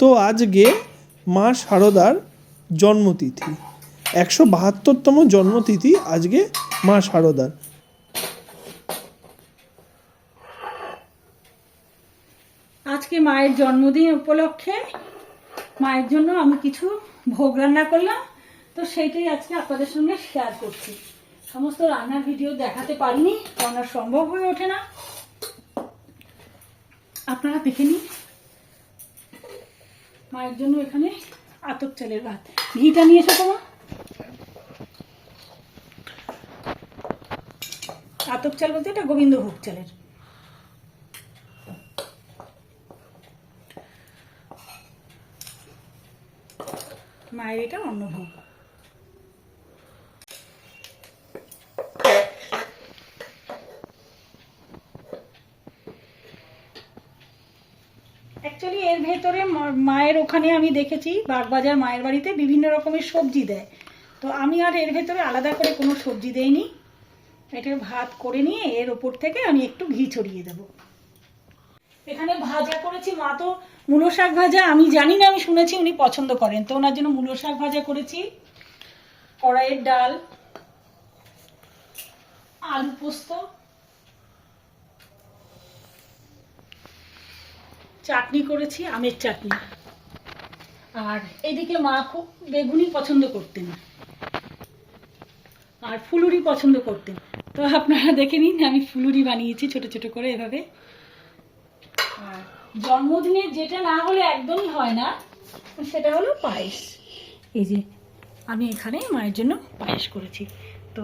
তো আজকে মা শারদার জন্মতিথি। একশো বাহাত্তরতম জন্মতিথি আজকে মা শারদার আজকে মায়ের জন্মদিন উপলক্ষে, মায়ের জন্য আমি কিছু ভোগ রান্না করলাম। তো সেইটাই আজকে আপনাদের সঙ্গে শেয়ার করছি। সমস্ত রান্নার ভিডিও দেখাতে পারিনি আর সম্ভব হয়ে ওঠে না। আপনারা দেখে নিন। মায়ের জন্য এখানে আতপ চালের ভাত। ঘিটা নিয়ে এসো তোমার আতপ চাল বলতে এটা গোবিন্দ ভোগ চালের। মায়ের এটা অন্নভোগ অ্যাকচুয়ালি এর ভেতরে মায়ের ওখানে আমি দেখেছি বাগবাজার মায়ের বাড়িতে বিভিন্ন রকমের সবজি দেয়। তো আমি আর এর ভেতরে আলাদা করে কোনো সবজি দেইনি। এটা ভাত করে নিয়ে এর ওপর থেকে আমি একটু ঘি ছড়িয়ে দেবো। এখানে ভাজা করেছি, মা তো মূলো শাক ভাজা, আমি জানি না, আমি শুনেছি উনি পছন্দ করেন। তো ওনার জন্য মূলো শাক ভাজা করেছি, কড়াইয়ের ডাল, আলু পোস্ত চাটনি করেছি, আমের চাটনি। আর এদিকে মা খুব বেগুনি পছন্দ করতেন। আর ফুলুরি পছন্দ করতেন। তো আপনারা দেখে নিন, আমি ফুলুরি বানিয়েছি ছোট ছোট করে এভাবে। আর জন্মদিনে যেটা না হলে একদমই হয় না, সেটা হলো পায়েস। এই যে আমি এখানে মায়ের জন্য পায়েস করেছি। তো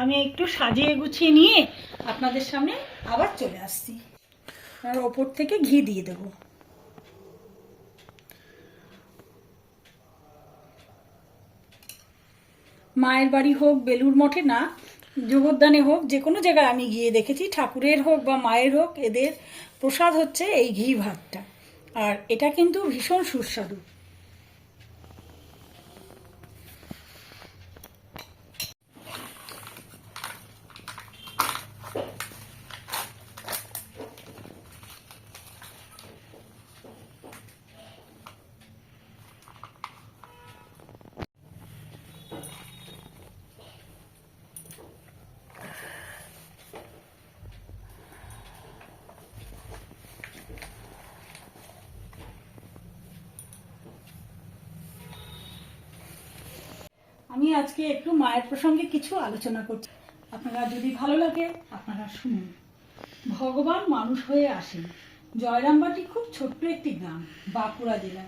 আমি একটু সাজিয়ে গুছিয়ে নিয়ে আপনাদের সামনে আবার চলে আসছি। আর ওপর থেকে ঘি দিয়ে দেব। মায়ের বাড়ি হোক বেলুর মঠে না জগদ্দানে হোক, যে কোনো জায়গায় আমি গিয়ে দেখেছি, ঠাকুরের হোক বা মায়ের হোক, এদের প্রসাদ হচ্ছে এই ঘি ভাতটা। আর এটা কিন্তু ভীষণ সুস্বাদু। আমি আজকে একটু মায়ের প্রসঙ্গে কিছু আলোচনা করছি। আপনারা যদি ভালো লাগে, আপনারা শুনুন। ভগবান মানুষ হয়ে আসেন। জয়রামবাটি খুব ছোট্ট একটি গ্রাম, বাঁকুড়া জেলায়।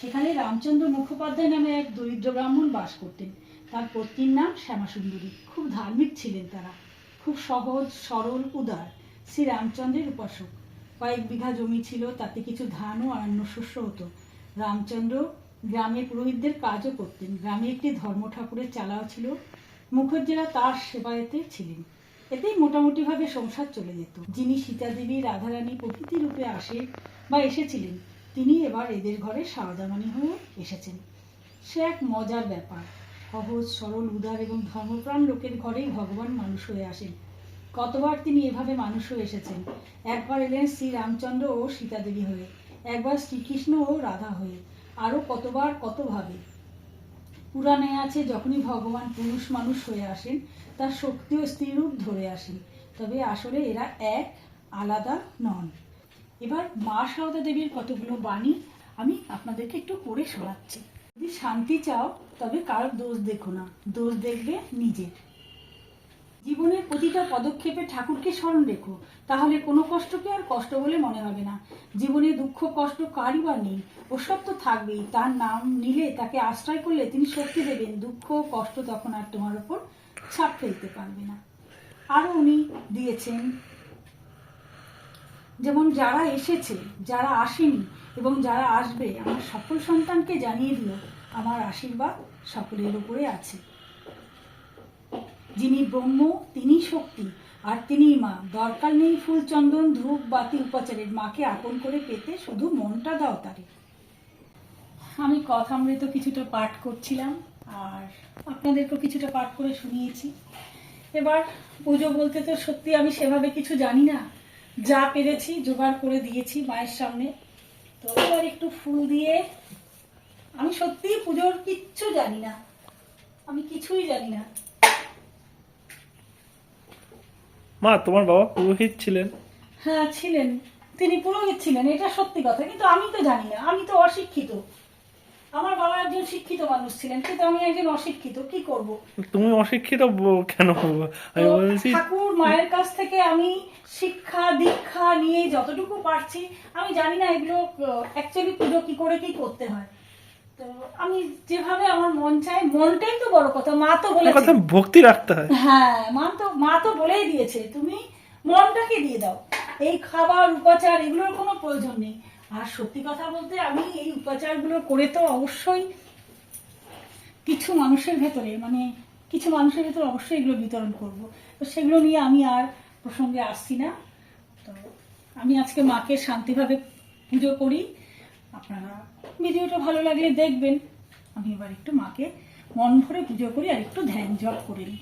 সেখানে রামচন্দ্র মুখোপাধ্যায় নামে এক দরিদ্র ব্রাহ্মণ বাস করতেন। তার পত্নীর নাম শ্যামাসুন্দরী। খুব ধার্মিক ছিলেন তারা। খুব সহজ, সরল, উদার শ্রী রামচন্দ্রের উপাসক। কয়েক বিঘা জমি ছিল, তাতে কিছু ধান ও অন্য শস্য হতো। রামচন্দ্র গ্রামে পুরোহিতদের কাজও করতেন। গ্রামে একটি ধর্ম ঠাকুরের চালাও ছিল। মুখজ্জেরা তার সেবায়েতে ছিলেন। এতেই মোটামুটিভাবে সংসার চলে যেত। যিনি সীতা দেবী রাধারানী প্রভৃতি রূপে আসে বা এসেছিলেন, তিনি এবার এদের ঘরে সারদামানি হয়ে এসেছেন। সে এক মজার ব্যাপার। সহজ, সরল, উদার এবং ধর্মপ্রাণ লোকের ঘরেই ভগবান মানুষ হয়ে আসেন। কতবার তিনি এভাবে মানুষ হয়ে এসেছেন। একবার এলেন শ্রী রামচন্দ্র ও সীতা দেবী হয়ে, একবার শ্রীকৃষ্ণ ও রাধা হয়ে। আরও কতবার কতভাবে। পুরাণে আছে, যখনই ভগবান পুরুষ মানুষ হয়ে আসেন, তার শক্তি ও স্ত্রীরূপ ধরে আসেন তবে আসলে এরা এক, আলাদা নন। এবার মা সারদা দেবীর কতগুলো বাণী আমি আপনাদেরকে একটু পড়ে শোনাচ্ছি। যদি শান্তি চাও, তবে কারোর দোষ দেখো না। দোষ দেখবে নিজের। জীবনের প্রতিটা পদক্ষেপে ঠাকুরকে স্মরণ রেখো। তাহলে কোনো কষ্টকে আর কষ্ট বলে মনে হবে না। জীবনে দুঃখ, কষ্ট কারই বা নেই। ওসব তো থাকবেই। তার নাম নিলে, তাকে আশ্রয় করলে তিনি শক্তি দেবেন। দুঃখ, কষ্ট তখন আর তোমার ওপর ছাপ ফেলতে পারবে না। আরও উনি দিয়েছেন, যেমন যারা এসেছে, যারা আসেনি এবং যারা আসবে, আমার সকল সন্তানকে জানিয়ে দিল আমার আশীর্বাদ সকলের উপরে আছে। যিনি ব্রহ্ম, তিনি শক্তি, আর তিনিই মা। দরকার নেই ফুল, চন্দন, ধূপ, বাতি, উপাচারের। মাকে আপন করে পেতে শুধু মনটা দাও তারে। আমি কথামৃত কিছুটা পাঠ করছিলাম, আর আপনাদেরকেও কিছুটা পাঠ করে শুনিয়েছি। এবার পুজো বলতে তো সত্যি আমি সেভাবে কিছু জানি না। যা পেরেছি জোগাড় করে দিয়েছি মায়ের সামনে। তো এবার একটু ফুল দিয়ে, আমি সত্যি পুজোর কিচ্ছু জানি না। আমি কিছুই জানি না। মা তোমার বাবা পুরোহিত ছিলেন? হ্যাঁ ছিলেন। তিনি পুরোহিত ছিলেন এটা সত্যি কথা। কিন্তু আমি তো জানি না আমি তো অশিক্ষিত। আমার বাবা একজন শিক্ষিত মানুষ ছিলেন কিন্তু আমি একজন অশিক্ষিত কি করব? তুমি অশিক্ষিত কেন? আমি বলছি ঠাকুর মায়ের কাছ থেকে আমি শিক্ষা দীক্ষা নিয়ে যতটুকু পারছি আমি জানি না এগুলো অ্যাকচুয়ালি পুজো কি করে কি করতে হয়। তো আমি যেভাবে আমার মন চায় মনটাই তো বড় কথা মা তো তোমার কথা ভক্তি রাখতে হয়। হ্যাঁ মা তো মা তো বলেই দিয়েছে তুমি মনটাকে দিয়ে দাও। এই খাবার উপাচার এগুলোর কোনো প্রয়োজন নেই। আর সত্যি কথা বলতে আমি এই উপাচারগুলো করে তো অবশ্যই কিছু মানুষের ভেতরে মানে কিছু মানুষের ভেতরে অবশ্যই এগুলো বিতরণ করব। তো সেগুলো নিয়ে আমি আর প্রসঙ্গে আসছি না। তো আমি আজকে মাকে শান্তিভাবে পুজো করি। আপনারা ভিডিওটা ভালো লাগলে দেখবেন। আমি এবার একটু মাকে মন ভরে পুজো করি আর একটু ধ্যান জপ করে। নিই